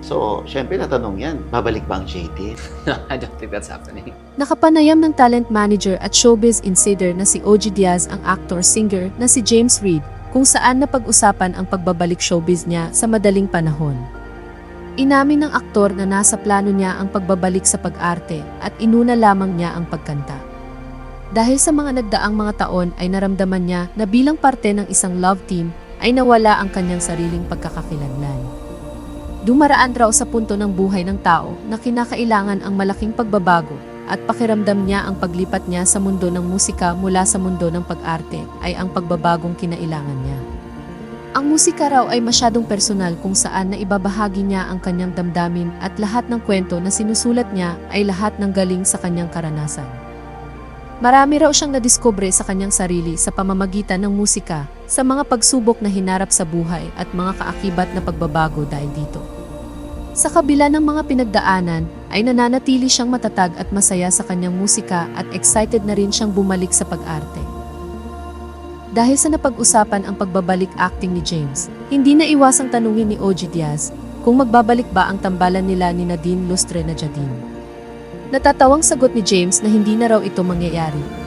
So, syempre natanong yan, babalik ba ang JT? I don't think that's happening. Nakapanayam ng talent manager at showbiz insider na si OG Diaz ang actor-singer na si James Reid kung saan napag-usapan ang pagbabalik showbiz niya sa madaling panahon. Inamin ng aktor na nasa plano niya ang pagbabalik sa pag-arte at inuna lamang niya ang pagkanta. Dahil sa mga nagdaang mga taon ay naramdaman niya na bilang parte ng isang love team ay nawala ang kanyang sariling pagkakakilanlan. Dumaraan raw sa punto ng buhay ng tao na kinakailangan ang malaking pagbabago at pakiramdam niya ang paglipat niya sa mundo ng musika mula sa mundo ng pag-arte ay ang pagbabagong kinailangan niya. Ang musika raw ay masyadong personal kung saan na ibabahagi niya ang kanyang damdamin at lahat ng kwento na sinusulat niya ay lahat ng galing sa kanyang karanasan. Marami raw siyang nadiskubre sa kanyang sarili sa pamamagitan ng musika, sa mga pagsubok na hinarap sa buhay at mga kaakibat na pagbabago dahil dito. Sa kabila ng mga pinagdaanan, ay nananatili siyang matatag at masaya sa kanyang musika at excited na rin siyang bumalik sa pag-arte. Dahil sa napag-usapan ang pagbabalik acting ni James, hindi na iwasang tanungin ni OG Diaz kung magbabalik ba ang tambalan nila ni Nadine Lustre na Jadine. Natatawang sagot ni James na hindi na raw ito mangyayari.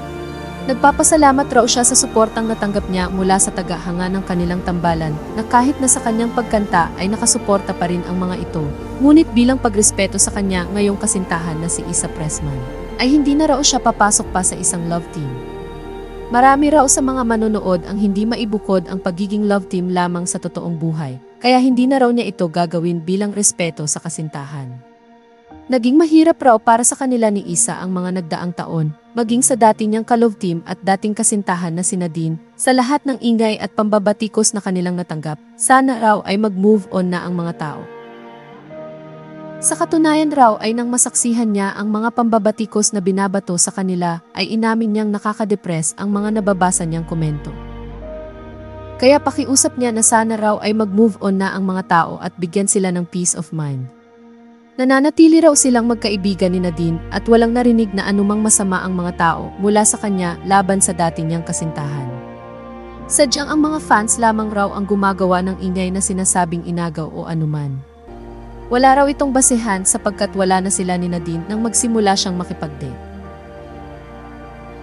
Nagpapasalamat raw siya sa suportang natanggap niya mula sa tagahanga ng kanilang tambalan na kahit na sa kanyang pagkanta ay nakasuporta pa rin ang mga ito. Ngunit bilang pagrespeto sa kanya ngayong kasintahan na si Isa Pressman, ay hindi na raw siya papasok pa sa isang love team. Marami raw sa mga manonood ang hindi maibukod ang pagiging love team lamang sa totoong buhay, kaya hindi na raw niya ito gagawin bilang respeto sa kasintahan. Naging mahirap raw para sa kanila ni Isa ang mga nagdaang taon, maging sa dati niyang ka-love team at dating kasintahan na si Nadine, sa lahat ng ingay at pambabatikos na kanilang natanggap, sana raw ay mag-move on na ang mga tao. Sa katunayan raw ay nang masaksihan niya ang mga pambabatikos na binabato sa kanila ay inamin niyang nakakadepress ang mga nababasa niyang komento. Kaya pakiusap niya na sana raw ay mag-move on na ang mga tao at bigyan sila ng peace of mind. Nananatili raw silang magkaibigan ni Nadine at walang narinig na anumang masama ang mga tao mula sa kanya laban sa dati niyang kasintahan. Sadyang ang mga fans lamang raw ang gumagawa ng ingay na sinasabing inagaw o anuman. Wala raw itong basehan sapagkat wala na sila ni Nadine nang magsimula siyang makipag-date.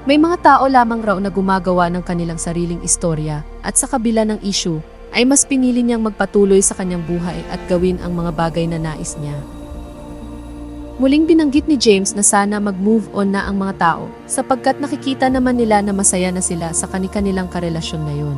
May mga tao lamang raw na gumagawa ng kanilang sariling istorya at sa kabila ng issue ay mas pinili niyang magpatuloy sa kanyang buhay at gawin ang mga bagay na nais niya. Muling binanggit ni James na sana mag-move on na ang mga tao sapagkat nakikita naman nila na masaya na sila sa kanilang karelasyon ngayon.